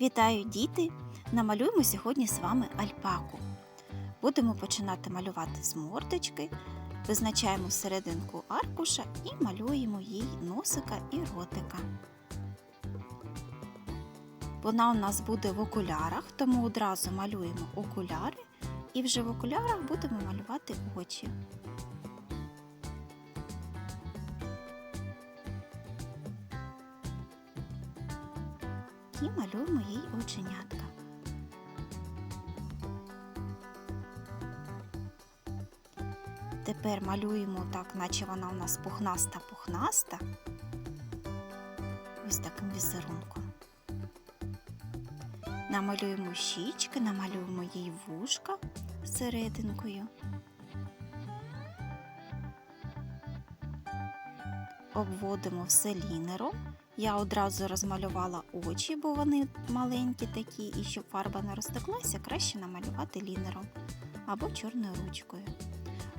Вітаю, діти! Намалюємо сьогодні з вами альпаку. Будемо починати малювати з мордочки, визначаємо серединку аркуша і малюємо їй носика і ротика. Вона у нас буде в окулярах, тому одразу малюємо окуляри і вже в окулярах будемо малювати очі. І малюємо їй оченятка. Тепер малюємо так, наче вона у нас пухнаста-пухнаста. Ось таким візерунком. Намалюємо щічки, намалюємо їй вушка серединкою. Обводимо все лінером. Я одразу розмалювала очі, бо вони маленькі такі, і щоб фарба не розтеклася, краще намалювати лінером або чорною ручкою.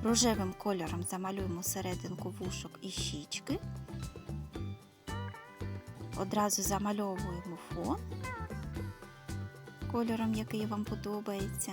Рожевим кольором замалюємо серединку вушок і щічки. Одразу замальовуємо фон кольором, який вам подобається.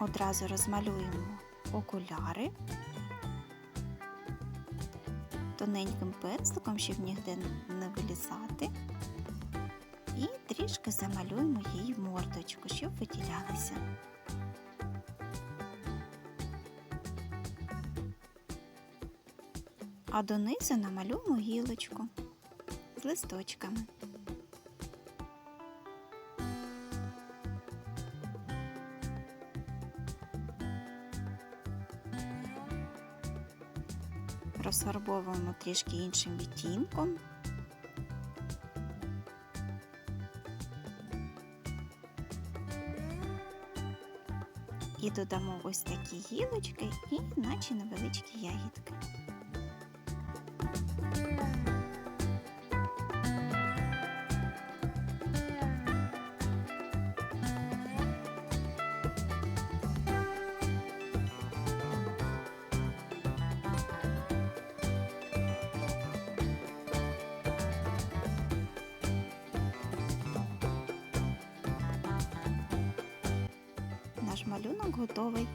Одразу розмалюємо окуляри тоненьким пензликом, щоб ніде не вилізати. І трішки замалюємо їй мордочку, щоб виділялася. А донизу намалюємо гілочку з листочками. розфарбовуємо трішки іншим відтінком. І додамо ось такі гілочки і наче невеличкі ягідки. Малюнок готовий.